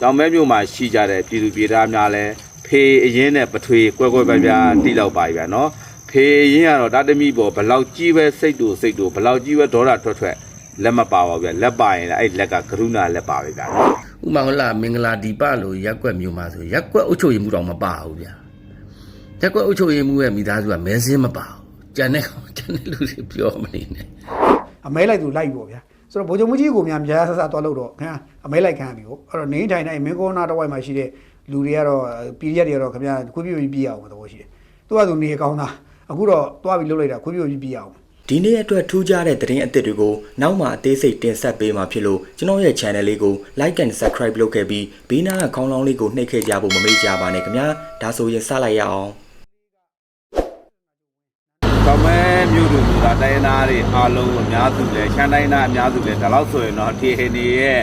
တောင်မဲမြို့မှာရှိကြတဲ့ပြည်သူပြည်သားများလည်းဖေအရင်နဲ့ပထွေကွဲကွဲပြားပြားတိလောက်ပါပြီဗျာနော်ဖေအရင်ကတော့တာတမီပေါ်ဘလောက်ကြီးပဲစိတ်တူစိတ်တူဘလောက်ကြီးပဲဒေါသထွက်ထွက်လက်မပါပါဘူးဗျာလက်ပါရင်လည်းအဲ့လက်ကကရုဏာလက်ပါပဲဗျာနော်ဥမာဟုတ်လားမင်္ဂလာဒီပလို့ရက်ကွက်မျိုးမှာဆိုရက်ကွက်အုပ်ချုပ်ရေးမှုတောင်မပါဘူးဗျာရက်ကွက်အုပ်ချုပ်ရေးမှုရဲ့မိသားစုကမဲစင်းမပါဘူးကြံတဲ့ကောင်ကြံတဲ့လူတွေပြောမနေနဲ့အမဲလိုက်သူလိုက်ပေါ့ဗျာ ဆိုတော့ဗိုလ်ချုပ်မကြီးကိုများများဆဆသွားလို့တော့ခင်ဗျာအမဲလိုက်ခံရပြီပေါ့အဲ့တော့နေထိုင်တိုင်းမင်းကောနာတစ်ဝိုက်မှာရှိတဲ့လူတွေကတော့ပီရီယက်တွေကတော့ခင်ဗျာခွေးပြပြီးပြရအောင်သဘောရှိတယ်သူကသူနေကောင်းတာအခုတော့သွားပြီးလှုပ်လိုက်တာခွေးပြပြီးပြရအောင်ဒီနေ့အတွက်ထူးခြားတဲ့သတင်းအသစ်တွေကိုနောက်မှအသေးစိတ်တင်ဆက်ပေးမှာဖြစ်လို့ကျွန်တော်ရဲ့ channel လေးကို like and subscribe လုပ်ခဲ့ပြီးဘေးနားကခေါင်းလောင်းလေးကိုနှိပ်ခဲ့ကြဖို့မမေ့ကြပါနဲ့ခင်ဗျာဒါဆိုရင်စလိုက်ရအောင် တောင် မဲမြို့သူကတိုင်းရင်းသားတွေအားလုံးအများစုလည်းရှမ်းတိုင်းသားအများစုလည်းဒါတော့ဆိုရင်တော့ဒီဟနေရဲ့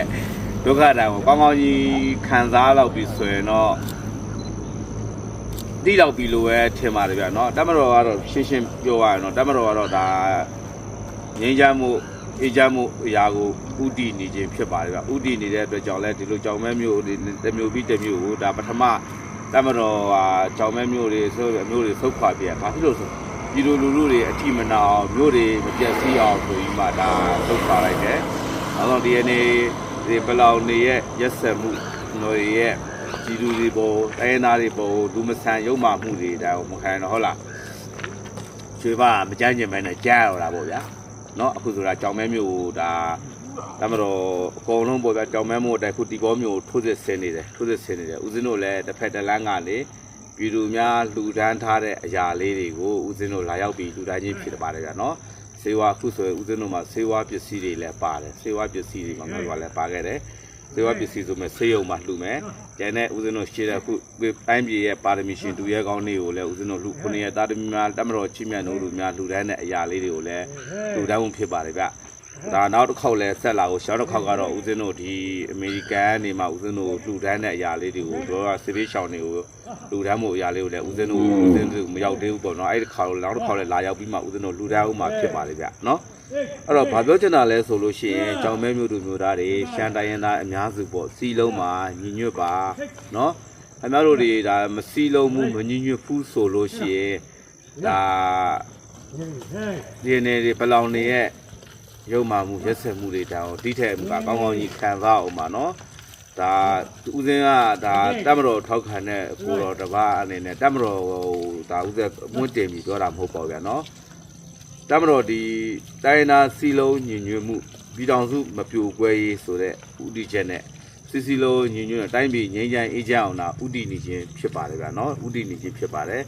ဒုက္ခတံကိုကောင်းကောင်းကြီးခံစားတော့ပြီဆိုရင်တော့တိတော့ပြီလို့ပဲထင်ပါတယ်ဗျာနော်တမတော်ကတော့ရှင်းရှင်းပြောရရင်တော့တမတော်ကတော့ဒါငြိမ်းချမ်းမှုအေးချမ်းမှုအရာကိုဥတည်နေခြင်းဖြစ်ပါတယ်ဗျာဥတည်နေတဲ့အတွက်ကြောင့်လဲဒီလိုကြောင်မဲမျိုးတွေတစ်မျိုးပြီးတစ်မျိုးကိုဒါပထမတမတော်ဟာကြောင်မဲမျိုးတွေဆိုအမျိုးတွေဆုတ်ခွာပြရဘာဖြစ်လို့ဆို ဒီလိုလူလူတွေအတိမနာအောင်မြို့တွေမပြတ်စီးအောင်ဆိုပြီးမှဒါထုတ်ထားလိုက်တယ်။နောက်ဆုံးဒီနေ့ဒီဘလောင်နေရဲ့ရက်ဆက်မှုတို့ရဲ့ဒီလူတွေပေါ်တိုင်းသားတွေပေါ်လူမဆန်ရုံမှမှုတွေဒါကိုမခံတော့ဟုတ်လား။ကျွေးပါမကြမ်းကျင်ပဲနဲ့ကြားရတာပေါ့ဗျာ။နော်အခုဆိုတာကြောင်မဲမျိုးဒါဒါမတော့အကုန်လုံးပေါ်ပြကြောင်မဲမို့အတိုင်းခုဒီကောမျိုးထိုးစစ်ဆင်းနေတယ်ထိုးစစ်ဆင်းနေတယ်ဦးဇင်းတို့လည်းတစ်ဖက်တစ်လမ်းကလေ ပြည်သူများလှူဒန်းထားတဲ့အရာလေးတွေကိုဦးဇင်းတို့လာရောက်ပြီးလှူဒန်းခြင်းဖြစ်ပါတယ်ဗျာနော်စေဝါအခုဆိုရင်ဦးဇင်းတို့မှာစေဝါပစ္စည်းတွေလည်းပါတယ်စေဝါပစ္စည်းတွေမှာငါတို့ကလည်းပါခဲ့တယ်စေဝါပစ္စည်းဆိုမဲ့ဆေးရုံမှာလှူမယ်ကျန်တဲ့ဦးဇင်းတို့ရှေ့တဲ့အခုတိုင်းပြည်ရဲ့ပါရမီရှင်တူရဲကောင်းလေးကိုလည်းဦးဇင်းတို့လှူခုနှစ်ရက်တာသမီများတမတော်ချင်းမြတ်တို့လူများလှူဒန်းတဲ့အရာလေးတွေကိုလည်းလှူဒန်းမှုဖြစ်ပါတယ်ဗျ ဒါနောက်တစ်ခေါက်လဲဆက်လာကိုရှောင်းတစ်ခေါက်ကတော့ဦးဇင်းတို့ဒီအမေရိကန်နေမှာဦးဇင်းတို့လှူဒန်းတဲ့အရာလေးတွေကိုတို့ကစစ်ပေးရှောင်းတွေကိုလူတန်းမှုအရာလေးကိုလည်းဦးဇင်းတို့ဦးဇင်းတို့မရောက်သေးဘူးပေါ့နော်အဲ့ဒီခါတော့နောက်တစ်ခါလည်းလာရောက်ပြီးမှဦးဇင်းတို့လူတန်းဦးမှာဖြစ်ပါလေဗျနော်အဲ့တော့ဘာပြောချင်တာလဲဆိုလို့ရှိရင်ကြောင်မဲမျိုးသူမျိုးသားတွေရှမ်းတိုင်းရင်းသားအများစုပေါ့စီလုံးမှာညီညွတ်ပါနော်အများတို့တွေဒါမစီလုံးမှုမညီညွတ်ဘူးဆိုလို့ရှိရင်ဒါဒီနေ့ဒီပလောင်နေရဲ့ ရုံမှမှုရက်ဆက်မှုတွေတောင်တိထက်မှုကကောင်းကောင်းကြီးခံစားအောင်ပါနော်ဒါဦးစင်းကဒါတက်မတော်ထောက်ခံတဲ့ကိုတော်တစ်ပါးအနေနဲ့တက်မတော်ဟိုဒါဦးစင်းမွင့်တင်ပြီးပြောတာမဟုတ်ပါဘူးဗျာနော်တက်မတော်ဒီတိုင်းနာစီလုံးညင်ညွတ်မှုပြည်တော်စုမပြိုကွဲရေးဆိုတဲ့ဥတီချက်နဲ့စီစီလုံးညင်ညွတ်တဲ့တိုင်းပြည်ငြိမ်းချမ်းအေးချမ်းအောင်တာဥတီနေခြင်းဖြစ်ပါတယ်ဗျာနော်ဥတီနေခြင်းဖြစ်ပါတယ်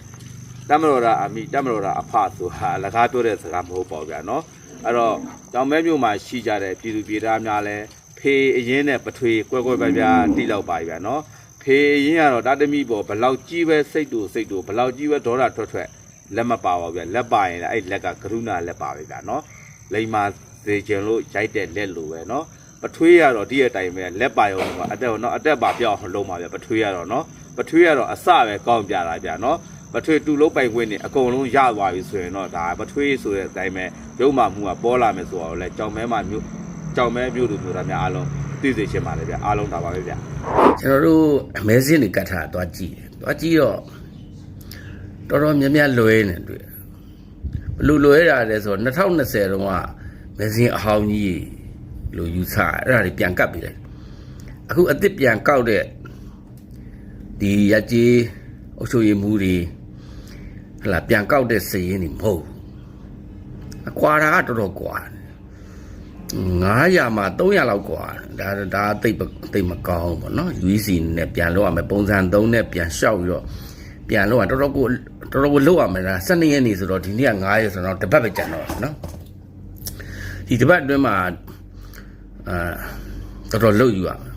တက်မတော်ရာအမိတက်မတော်ရာအဖဆိုဟာအလကားပြောတဲ့စကားမဟုတ်ပါဘူးဗျာနော် အဲ့တော့တောင်မဲမြို့မှာရှိကြတဲ့ပြည်သူပြည်သားများလည်းဖေအရင်နဲ့ပထွေကွဲကွဲပြားပြားတိလောက်ပါပြီဗျာနော်ဖေအရင်ကတော့တာတမီပေါ်ဘလောက်ကြီးပဲစိတ်တူစိတ်တူဘလောက်ကြီးပဲဒေါသထွက်ထွက်လက်မပါပါဘူးဗျာလက်ပါရင်လည်းအဲ့လက်ကကရုဏာလက်ပါပဲဗျာနော်လိမ္မာစေချင်လို့ရိုက်တဲ့လက်လိုပဲနော်ပထွေးရတော့ဒီရဲ့တိုင်ပဲလက်ပါရောကအတက်နော်အတက်ပါပြောင်းလုံးပါဗျာပထွေးရတော့နော်ပထွေးရတော့အစပဲကောင်းပြတာဗျာနော် ပထွေးတူလုံးပိုင်ခွင့်နေအကုန်လုံးရသွားပြီဆိုရင်တော့ဒါပထွေးဆိုတဲ့အတိုင်းပဲရုံမှမှုကပေါ်လာမယ်ဆိုတော့လေကြောင်မဲမှမြို့ကြောင်မဲမြို့သူမျိုးသားများအားလုံးသိစေချင်ပါတယ်ဗျအားလုံးဒါပါပဲဗျကျွန်တော်တို့အမဲစင်းတွေကတ်ထားသွားကြည့်တယ်သွားကြည့်တော့တော်တော်များများလွဲနေတွေ့ဘလို့လွဲတာလဲဆိုတော့2020တုန်းကမဲစင်းအဟောင်းကြီးလို့ယူဆအဲ့ဒါတွေပြန်ကတ်ပြီးလိုက်အခုအစ်စ်ပြန်ကောက်တဲ့ဒီရကြီးအုပ်ချုပ်ရေးမှုတွေဟ လာပြန်ကောက်တဲ့စည်ရင်းတွေမဟုတ်ဘူးအကွာတာကတော်တော်ကွာတယ်900မှာ300လောက်กว่าဒါဒါတိတ်ပတိတ်မကောင်းဘူးပေါ့နော် UEC နဲ့ပြန်လောက်ရမယ်ပုံစံ3နဲ့ပြန်လျှောက်ပြီးတော့ပြန်လောက်ရတော်တော်ကိုတော်တော်ကိုလောက်ရမယ်လား12ရက်နေဆိုတော့ဒီနေ့က9ရက်ဆိုတော့တပတ်ပဲကြံတော့တယ်နော်ဒီတပတ်အတွင်းမှာအာတော်တော်လောက်ယူရမယ်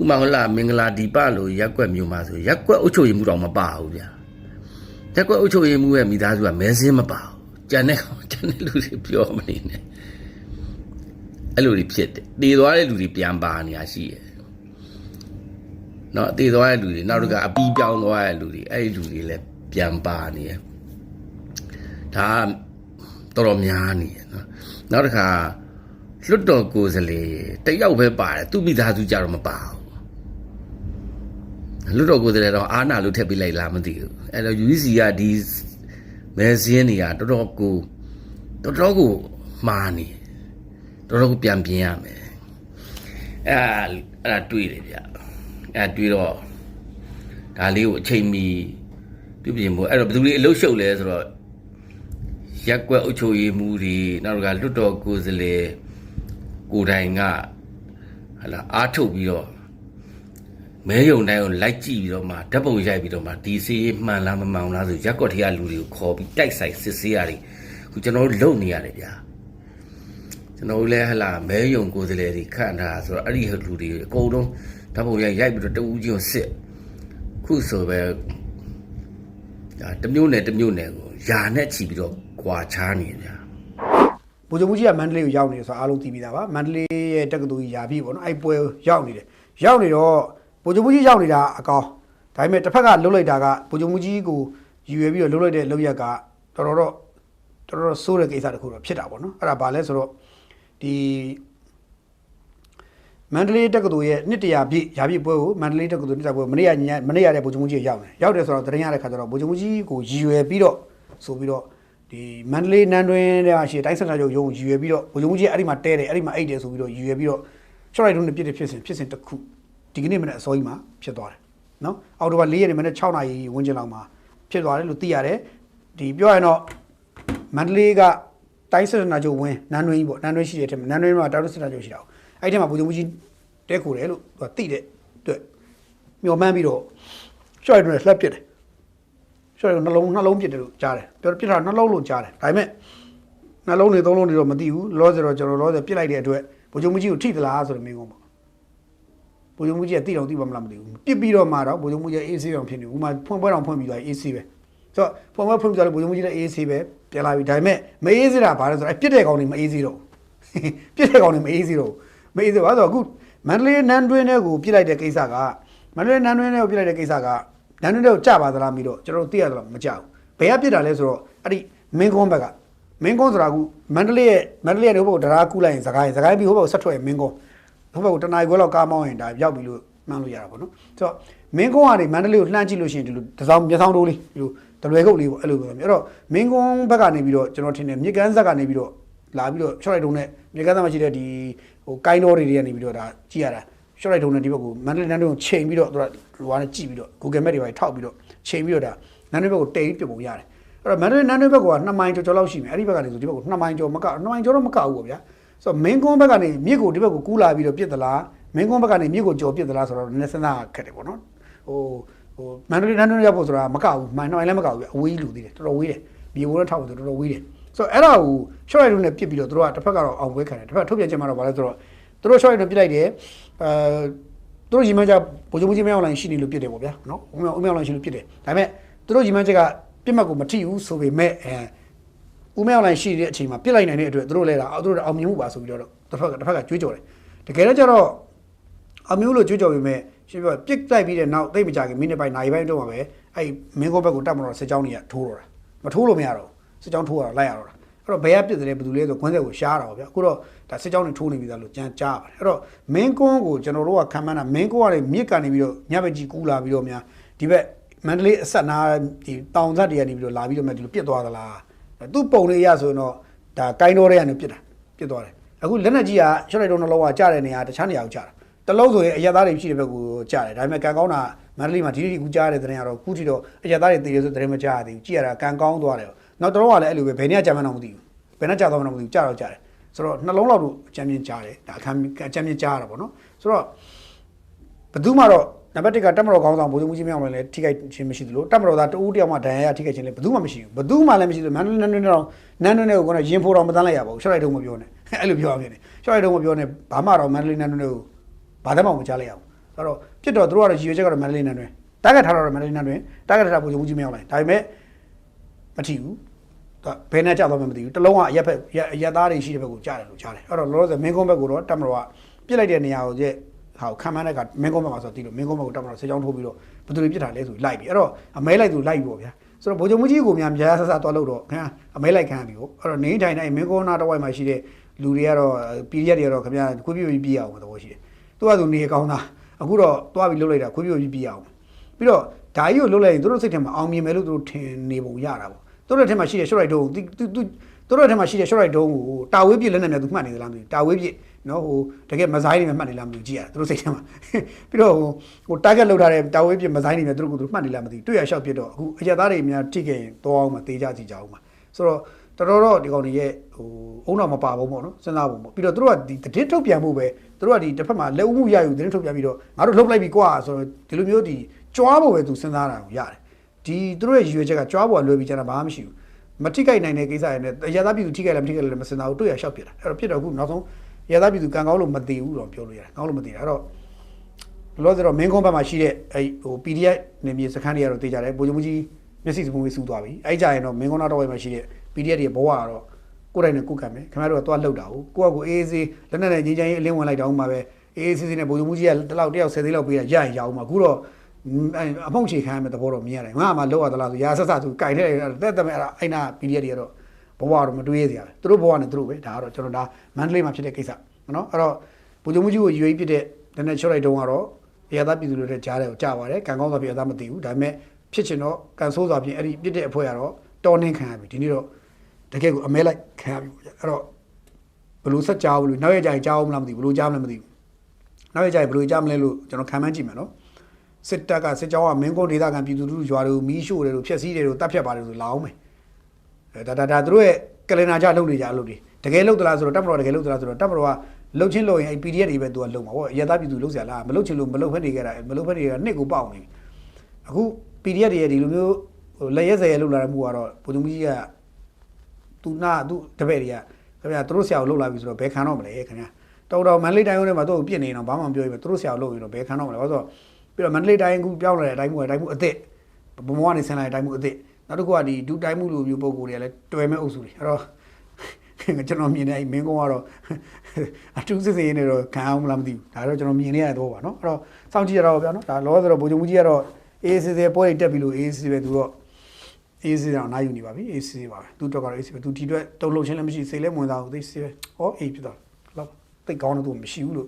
ဥမာဟုတ်လားမင်္ဂလာဒီပလို့ရက်ကွက်မျိုးမှာဆိုရက်ကွက်အုပ်ချုပ်ရေးမှုတောင်မပါဘူးဗျာ ရက်ကွက်အုပ်ချုပ်ရေးမှုရဲ့မိသားစုကမဲစင်းမပါဘူးကြံတဲ့ကြံတဲ့လူတွေပြောမနေနဲ့အဲ့လိုတွေဖြစ်တယ်တည်သွားတဲ့လူတွေပြန်ပါနေရရှိတယ်နော်တည်သွားတဲ့လူတွေနောက်တကအပီးပြောင်းသွားတဲ့လူတွေအဲ့ဒီလူတွေလည်းပြန်ပါနေရဒါတော်တော်များနေရနော်နောက်တစ်ခါလွတ်တော်ကိုယ်စားလှယ်တယောက်ပဲပါတယ်သူ့မိသားစုကြတော့မပါဘူး လွတ်တော်ကိုယ်စားလှယ်တော့အာနာလို့ထည့်ပေးလိုက်လားမသိဘူးအဲ့တော့ UEC ကဒီမဲစင်းတွေကတော်တော်ကိုတော်တော်ကိုမှားနေတော်တော်ကိုပြန်ပြင်ရမယ်အဲ့ဒါအဲ့ဒါတွေးတယ်ဗျအဲ့ဒါတွေးတော့ဒါလေးကိုအချိန်မီပြုပြင်ဖို့အဲ့တော့ဘယ်သူတွေအလုရှုပ်လဲဆိုတော့ရက်ကွက်အုပ်ချုပ်ရေးမှူးတွေနောက်ကလွတ်တော်ကိုယ်စားလှယ်ကိုယ်တိုင်ကဟလာအားထုတ်ပြီးတော့ မဲယုံတိုင်းကိုလိုက်ကြည့်ပြီးတော့မှဓာတ်ပုံရိုက်ပြီးတော့မှဒီစီးမှန်လားမမှန်လားဆိုရက်ကွက်ထရလူတွေကိုခေါ်ပြီးတိုက်ဆိုင်စစ်ဆေးရတယ်ခုကျွန်တော်တို့လုံနေရတယ်ဗျာကျွန်တော်တို့လည်းဟလာမဲယုံကိုယ်စားလှယ်တွေခန့်ထားဆိုတော့အဲ့ဒီလူတွေအကုန်လုံးဓာတ်ပုံရိုက်ရိုက်ပြီးတော့တဦးချင်းကိုစစ်ခုဆိုပဲဒါတစ်မျိုးနဲ့တစ်မျိုးနဲ့ကိုယာနဲ့ချီပြီးတော့ကွာချားနေဗျာဗိုလ်ချုပ်မှုကြီးကမန္တလေးကိုရောက်နေတယ်ဆိုတော့အားလုံးသိပြီးသားပါမန္တလေးရဲ့တက္ကသိုလ်ကြီးယာပြီပေါ့နော်အဲ့ပွဲရောက်နေတယ်ရောက်နေတော့ ဗိုလ်ချုပ်မှုကြီးရောက်နေတာအကောင်ဒါပေမဲ့တစ်ဖက်ကလှုပ်လိုက်တာကဗိုလ်ချုပ်မှုကြီးကိုယူရပြီးတော့လှုပ်လိုက်တဲ့လှုပ်ရက်ကတော်တော်တော့တော်တော်ဆိုးတဲ့ကိစ္စတစ်ခုတော့ဖြစ်တာပေါ့နော်အဲ့ဒါဘာလဲဆိုတော့ဒီမန္တလေးတက္ကသိုလ်ရဲ့နှစ်တရာပြည့်ရာပြည့်ပွဲကိုမန္တလေးတက္ကသိုလ်နှစ်တရာပွဲမနေ့ကညမနေ့ကတဲ့ဗိုလ်ချုပ်မှုကြီးရောက်နေရောက်တယ်ဆိုတော့သတင်းရတဲ့ခါကျတော့ဗိုလ်ချုပ်မှုကြီးကိုရည်ရွယ်ပြီးတော့ဆိုပြီးတော့ဒီမန္တလေးနန်းတွင်တဲ့ရှေ့တိုင်းစင်တာချုပ်ရုံးရည်ရွယ်ပြီးတော့ဗိုလ်ချုပ်မှုကြီးအဲ့ဒီမှာတဲတယ်အဲ့ဒီမှာအိတ်တယ်ဆိုပြီးတော့ရည်ရွယ်ပြီးတော့ရှော့လိုက်တုန်းနဲ့ပြစ်တဲ့ဖြစ်စဉ်ဖြစ်စဉ်တစ်ခု ဒီကနေ့မနေ့အစောကြီးမှာဖြစ်သွားတယ်နော်အော်တိုဘာ၄ရက်နေ့မနေ့6နာရီဝန်းကျင်လောက်မှာဖြစ်သွားတယ်လို့သိရတယ်ဒီပြောရရင်တော့မန္တလေးကတိုင်းစင်တာချုပ်ဝင်းနန်းတွင်ကြီးပေါ့နန်းတွင်ရှိတဲ့ထက်နန်းတွင်မှာတာရုစင်တာချုပ်ရှိတာ။အဲ့ဒီထဲမှာဗိုလ်ချုပ်မှုကြီးတဲခိုတယ်လို့သူကသိတဲ့အတွက်မျောမှန်းပြီးတော့ရှော့ရတဲ့လှက်ပစ်တယ်ရှော့ရနှလုံးနှလုံးပစ်တယ်လို့ကြားတယ်ပြောပစ်တာနှလုံးလို့ကြားတယ်ဒါပေမဲ့နှလုံးတွေသုံးလုံးတွေတော့မသိဘူးလောဆယ်တော့ကျွန်တော်လောဆယ်ပစ်လိုက်တဲ့အတွက်ဗိုလ်ချုပ်မှုကြီးကိုထိသလားဆိုတဲ့မိကုန်းပေါ့ ဗိုလ်ချုပ်မှုကြီးကတိတော့တိပါမလားမသိဘူးပစ်ပြီးတော့မှတော့ဗိုလ်ချုပ်မှုကြီးအေးဆေးအောင်ဖြစ်နေဥမာဖွင့်ပွဲတော်ဖွင့်ပြီးသွားအေးဆေးပဲဆိုတော့ဖွင့်ပွဲဖွင့်ပြီးသွားလို့ဗိုလ်ချုပ်မှုကြီးလည်းအေးဆေးပဲပြန်လာပြီဒါပေမဲ့မအေးဆေးတာဘာလဲဆိုတော့အဲ့ပစ်တဲ့ကောင်တွေမအေးဆေးတော့ဘူးပြစ်တဲ့ကောင်တွေမအေးစေတော့ဘူးမအေးစေပါဆိုတော့အခုမန္တလေးနန်းတွင်းတဲ့ကိုပြစ်လိုက်တဲ့ကိစ္စကမန္တလေးနန်းတွင်းတဲ့ကိုပြစ်လိုက်တဲ့ကိစ္စကနန်းတွင်းတဲ့ကိုကြပါသလားပြီးတော့ကျွန်တော်တို့သိရသလားမကြဘူးဘယ်ကပြစ်တာလဲဆိုတော့အဲ့ဒီမင်းကုန်းဘက်ကမင်းကုန်းဆိုတာကမန္တလေးရဲ့မန္တလေးရဲ့ဟိုဘက်ကိုတရားကူးလိုက်ရင်စကိုင်းစကိုင်းပြီးဟိုဘက်ကိုဆက်ထွက်ရင်မင်းကုန်း ဟိုဘက်ကိုတနားရီခွဲလောက်ကားမောင်းရင်ဒါရောက်ပြီလို့မှန်းလို့ရတာပေါ့နော်ဆိုတော့မင်းကုန်းကနေမန္တလေးကိုလှမ်းကြည့်လို့ရှိရင်ဒီလိုတစ်စောင်းမျက်စောင်းတိုးလေးဒီလိုတလွယ်ကုတ်လေးပေါ့အဲ့လိုပဲအဲ့တော့မင်းကုန်းဘက်ကနေပြီးတော့ကျွန်တော်ထင်တယ်မြစ်ကမ်းဇက်ကနေပြီးတော့လာပြီးတော့ short right တုံးနဲ့မြေကမ်းသားမှာရှိတဲ့ဒီဟိုကိုင်းတော်တွေတွေကနေပြီးတော့ဒါကြည့်ရတာ short right တုံးနဲ့ဒီဘက်ကိုမန္တလေးနန်းတုံးကိုချိန်ပြီးတော့သူကဟိုကနေကြည့်ပြီးတော့ Google Map တွေပါထောက်ပြီးတော့ချိန်ပြီးတော့ဒါနန်းတွင်းဘက်ကိုတိတ်ပြပုံရတယ်အဲ့တော့မန္တလေးနန်းတွင်းဘက်က2မိုင်ကျော်ကျော်လောက်ရှိမယ်အဲ့ဒီဘက်ကနေဆိုဒီဘက်ကို2မိုင်ကျော်မက2မိုင်ကျော်တော့မကဘူးပေါ့ဗျာ ဆိုတော့မင်းကွန်းဘက်ကနေမြစ်ကိုဒီဘက်ကိုကူးလာပြီးတော့ပြစ်သလားမင်းကွန်းဘက်ကနေမြစ်ကိုကျော်ပြစ်သလားဆိုတော့နည်းနည်းစဉ်းစားခက်တယ်ပေါ့နော်ဟိုဟိုမန္တလေးနန်းတွင်းရောက်ဖို့ဆိုတာမကဘူးမိုင်2မိုင်လည်းမကဘူးဗျအဝေးကြီးလူသေးတယ်တော်တော်ဝေးတယ်မြေပေါ်တော့ထောက်ဖို့တော်တော်ဝေးတယ်ဆိုတော့အဲ့ဒါကို short ride နဲ့ပြစ်ပြီးတော့တို့ကတစ်ဖက်ကတော့အောင်ပွဲခံတယ်တစ်ဖက်ထုတ်ပြန်ချက်မှာတော့ဗာလဲဆိုတော့တို့ short ride နဲ့ပြစ်လိုက်တယ်အဲတို့ရီမန်းချဗိုလ်ချုပ်ကြီးမင်းအောင်လိုင်းရှိနေလို့ပြစ်တယ်ပေါ့ဗျာနော်ဦးမင်းအောင်လိုင်းရှိလို့ပြစ်တယ်ဒါပေမဲ့တို့ရီမန်းချက်ကပြစ်မှတ်ကိုမထိဘူးဆိုပေမဲ့အဲ ဦးမင်းအောင်လိုင်းရှိတဲ့အချိန်မှာပြစ်လိုက်နိုင်တဲ့အတွက်တို့လည်းလားတို့အောင်မြင်မှုပါဆိုပြီးတော့တစ်ဖက်ကတစ်ဖက်ကကြွေးကြော်တယ်တကယ်တော့ကျတော့အောင်မြင်လို့ကြွေးကြော်ပေမဲ့ရှင်းပြပြစ်လိုက်ပြီးတဲ့နောက်သိပ်မကြခင်မိနစ်ပိုင်းနာရီပိုင်းတော့မှာပဲအဲ့မင်းကောဘက်ကိုတတ်မလို့စစ်ကြောင်းတွေကထိုးတော့တာမထိုးလို့မရတော့ဘူးစစ်ကြောင်းထိုးရတာလိုက်ရတော့တာအဲ့တော့ဘယ်ကပြစ်တယ်လဲဘယ်သူလဲဆိုခွန်းဆက်ကိုရှားတာပါဗျာအခုတော့ဒါစစ်ကြောင်းတွေထိုးနေပြီသားလို့ကြမ်းကြားပါတယ်အဲ့တော့မင်းကွန်းကိုကျွန်တော်တို့ကခံမှန်းတာမင်းကွန်းကလည်းမြစ်ကနေပြီးတော့ညဘက်ကြီးကူးလာပြီးတော့များဒီဘက်မန္တလေးအဆက်နာဒီတောင်ဇက်တွေကနေပြီးတော့လာပြီးတော့မှဒီလိုပြစ်သွားသလား သူ့ပုံလေးရဆိုရင်တော့ဒါကိုင်းတော်တွေကနေပြစ်တာပြစ်သွားတယ်အခုလက်နက်ကြီးကရှော့လိုက်တော့နှလုံးကကြားတဲ့နေရာတခြားနေရာကိုကြားတာတလုံးဆိုရင်အရက်သားတွေရှိတဲ့ဘက်ကိုကြားတယ်ဒါပေမဲ့ကံကောင်းတာမန္တလေးမှာဒီဒီကူကြားတဲ့တဲ့နေရာတော့ကူထီတော့အရက်သားတွေတည်ရဆိုတဲ့နေရာမကြားရသေးဘူးကြည့်ရတာကံကောင်းသွားတယ်နောက်တော့ကလည်းအဲ့လိုပဲဘယ်နေရာကြာမှန်းတော့မသိဘူးဘယ်နဲ့ကြာသွားမှန်းမသိဘူးကြာတော့ကြာတယ်ဆိုတော့နှလုံးလောက်တော့အချမ်းမြင့်ကြားတယ်ဒါအခမ်းအချမ်းမြင့်ကြားရတာပေါ့နော်ဆိုတော့ဘယ်သူမှတော့ နံပါတ်1ကတက်မတော်ကောင်းဆောင်ဘိုးသူမှုကြီးမြောက်လည်းထိခိုက်ခြင်းမရှိသလိုတက်မတော်သားတဦးတယောက်မှဒဏ်ရာရထိခိုက်ခြင်းလည်းဘယ်သူမှမရှိဘူးဘယ်သူမှလည်းမရှိဘူးမန္တလေးနန်းတွင်းတော့နန်းတွင်းတွေကိုကတော့ရင်ဖိုးတော်မတန်းလိုက်ရပါဘူးရှော့လိုက်တော့မပြောနဲ့အဲ့လိုပြောရမယ်ရှော့လိုက်တော့မပြောနဲ့ဘာမှတော့မန္တလေးနန်းတွင်းတွေကိုဘာတမှမကြားလိုက်ရဘူးဆိုတော့ပြစ်တော့သူတို့ကတော့ရည်ရွယ်ချက်ကတော့မန္တလေးနန်းတွင်းတာဂက်ထားတော့မန္တလေးနန်းတွင်းတာဂက်ထားတာဘိုးသူမှုကြီးမြောက်လိုက်ဒါပေမဲ့မထီဘူးဒါဘယ်နဲ့ကြောက်တော့မှမသိဘူးတလုံးကအရက်ဖက်အရက်သားတွေရှိတဲ့ဘက်ကိုကြားတယ်လို့ကြားတယ်အဲ့တော့လောလောဆယ်မင်းကုန်းဘက်ကိုတော့တက်မတော်ကပြစ်လိုက်တဲ့နေရာကိုကျ ဟာကိုခံမှန်းတဲ့ကမင်းကုန်းဘက်မှာဆိုတော့တီးလို့မင်းကုန်းဘက်ကိုတက်မတော်ဆေးချောင်းထိုးပြီးတော့ဘယ်သူတွေပြစ်တာလဲဆိုပြီးလိုက်ပြီအဲ့တော့အမဲလိုက်သူလိုက်ပြီပေါ့ဗျာဆိုတော့ဗိုလ်ချုပ်မကြီးကိုများများဆဆသွားလို့တော့ခင်ဗျာအမဲလိုက်ခံရပြီပေါ့အဲ့တော့နေထိုင်တိုင်းမင်းကုန်းနာတစ်ဝိုက်မှာရှိတဲ့လူတွေကတော့ပီရီယက်တွေကတော့ခင်ဗျာခွေးပြပြီးပြေးအောင်သဘောရှိတယ်သူကသူနေကောင်းတာအခုတော့သွားပြီးလှုပ်လိုက်တာခွေးပြပြီးပြေးအောင်ပြီးတော့ဓာကြီးကိုလွတ်လိုက်ရင်သူတို့စိတ်ထဲမှာအောင်မြင်မယ်လို့သူတို့ထင်နေပုံရတာပေါ့သူတို့ထဲမှာရှိတဲ့ short right တုံးသူသူသူတို့ထဲမှာရှိတဲ့ short right တုံးကိုတာဝေးပြစ်လက်နဲ့များသူမှတ်နေသလားမသိဘူးတာဝေးပြစ် နော်ဟိုတကယ်မဇိုင်းတွေမှတ်နေလားမသိဘူးကြည့်ရတာသူတို့စိတ်ထဲမှာပြီးတော့ဟိုဟို target လောက်ထားတဲ့တာဝေးပြစ်မဇိုင်းတွေများသူတို့ကသူတို့မှတ်နေလားမသိဘူးတွေ့ရရှောက်ပြစ်တော့အခုအရက်သားတွေများထိခဲ့ရင်တော့အောင်မသေးကြစီကြအောင်ပါဆိုတော့တော်တော်တော့ဒီကောင်တွေရဲ့ဟိုအုံတော့မပါဘူးပေါ့နော်စဉ်းစားပုံပေါ့ပြီးတော့သူတို့ကဒီသတင်းထုတ်ပြန်မှုပဲသူတို့ကဒီတစ်ဖက်မှာလက်ဦးမှုရယူသတင်းထုတ်ပြန်ပြီးတော့ငါတို့လှုပ်လိုက်ပြီကွာဆိုတော့ဒီလိုမျိုးဒီကြွားဖို့ပဲသူစဉ်းစားတာကိုရတယ်ဒီသူတို့ရဲ့ရည်ရွယ်ချက်ကကြွားဖို့ကလွယ်ပြီးကျန်တာဘာမှမရှိဘူးမထိခိုက်နိုင်တဲ့ကိစ္စရနဲ့ရသပြည်သူထိခိုက်လားမထိခိုက်လားမစဉ်းစားဘူးတွေ့ရရှောက်ပြတာအဲ့တော့ဖြစ်တော့အခုနောက်ဆုံး ရသပြည်သူကံကောင်းလို့မတည်ဘူးတော့ပြောလို့ရတယ်ကောင်းလို့မတည်တာအဲ့တော့လောလောဆယ်တော့မင်းကုန်းဘက်မှာရှိတဲ့အဲဟို PDF နေမြေစခန်းတွေကတော့တေးကြတယ်ဗိုလ်ချုပ်မှုကြီးမျက်စိစပုံးလေးစူးသွားပြီအဲ့ကြရင်တော့မင်းကုန်းနောက်တော့ဘက်မှာရှိတဲ့ PDF တွေဘဝကတော့ကိုယ်တိုင်နဲ့ကိုယ်ကံပဲခင်ဗျားတို့ကသွားလှုပ်တာဟုတ်ကိုယ့်အကူအေးအေးဆေးလက်နဲ့နဲ့ငင်းချမ်းရေးအလင်းဝင်လိုက်တော့မှပဲအေးအေးဆေးဆေးနဲ့ဗိုလ်ချုပ်မှုကြီးကတလောက်တယောက်ဆယ်သေးလောက်ပေးတာရရင်ရအောင်မှာအခုတော့အမောင့်ချေခံရမယ့်သဘောတော့မြင်ရတယ်ငါမှလောက်ရသလားဆိုရာဆက်ဆက်သူကြိုင်တဲ့တက်တက်မဲ့အဲ့ဒါအဲ့နာ PDF တွေကတော့ ဘဝတော့မတွေးရစရာပဲသူတို့ဘဝနဲ့သူတို့ပဲဒါကတော့ကျွန်တော်ဒါမန္တလေးမှာဖြစ်တဲ့ကိစ္စနော်အဲ့တော့ဗိုလ်ချုပ်မှုကြီးကိုရွေးပြစ်တဲ့တနေ့ချော့လိုက်တုန်းကတော့အရသာပြည်သူတွေနဲ့ကြားတယ်ကိုကြားပါတယ်ကံကောင်းစွာဖြင့်အသာမသိဘူးဒါပေမဲ့ဖြစ်ချင်တော့ကံဆိုးစွာဖြင့်အဲ့ဒီပြစ်တဲ့အဖွဲ့ကတော့တော်နှင်းခံရပြီဒီနေ့တော့တကယ်ကိုအမဲလိုက်ခံရပြီပေါ့ဗျအဲ့တော့ဘယ်လိုဆက်ကြောက်လို့နောက်ရကြရင်ကြောက်မလားမသိဘူးဘယ်လိုကြားမလဲမသိဘူးနောက်ရကြရင်ဘယ်လိုကြားမလဲလို့ကျွန်တော်ခံမှန်းကြည့်မယ်နော်စစ်တပ်ကစစ်ကြောင်းကမင်းကုန်းဒေသခံပြည်သူတို့ရွာတွေကိုမီးရှို့တယ်လို့ဖျက်ဆီးတယ်လို့တပ်ဖြတ်ပါတယ်ဆိုလာအောင်မယ်အဲ ဒါဒါဒါသူတို့ရဲ့ကလင်နာကြလုပ်နေကြအလုပ်တွေတကယ်လုပ်သလားဆိုတော့တပ်မတော်တကယ်လုပ်သလားဆိုတော့တပ်မတော်ကလှုပ်ချင်းလှုပ်ရင်အဲ PDF တွေပဲသူကလှုပ်မှာပေါ့အရသာပြည်သူလှုပ်เสียလားမလှုပ်ချင်လို့မလှုပ်ဖက်နေကြတာမလှုပ်ဖက်တွေကနှစ်ကိုပေါက်နေပြီအခု PDF တွေရဲ့ဒီလိုမျိုးဟိုလက်ရက်စဲရလှုပ်လာတဲ့မှုကတော့ဘုံသူကြီးကသူနာသူတပည့်တွေကခင်ဗျာသူတို့ဆရာကိုလှုပ်လာပြီဆိုတော့ဘယ်ခံတော့မလဲခင်ဗျာတော်တော်မန္တလေးတိုင်းထဲမှာသူ့ကိုပြစ်နေတော့ဘာမှမပြောရင်သူတို့ဆရာကိုလှုပ်ပြီးတော့ဘယ်ခံတော့မလဲဘာလို့ဆိုတော့ပြီးတော့မန္တလေးတိုင်းကူပြောင်းလာတဲ့အတိုင်းမှုအတိုင်းမှုအစ်စ်ဘုံဘဝနေဆင်းလာတဲ့အတိုင်းမှုအစ်စ် နောက်တစ်ခုကဒီဒူတိုင်းမှုလိုမျိုးပုံကိုယ်တွေကလည်းတွယ်မဲ့အုပ်စုတွေအဲ့တော့ကျွန်တော်မြင်နေမင်းကုန်းကတော့အထူးစစ်စေးနေတော့ခံအောင်မလားမသိဘူးဒါတော့ကျွန်တော်မြင်နေရတဲ့တော့ပါနော်အဲ့တော့စောင့်ကြည့်ရတော့ဗျာနော်ဒါလောဆိုတော့ဗိုလ်ချုပ်မှုကြီးကတော့အေးစစ်စေးပွဲတွေတက်ပြီလို့အေးစစ်ပဲသူတော့အေးစစ်တော့နားယူနေပါပြီအေးစစ်ပါပဲသူတော့ကတော့အေးစစ်ပဲသူဒီအတွက်တုံလုံးချင်းလည်းမရှိစိတ်လည်းဝင်သားဘူးသိစစ်ပဲဟောအေးဖြစ်တော့လောက်သိကောင်းတော့သူမရှိဘူးလို့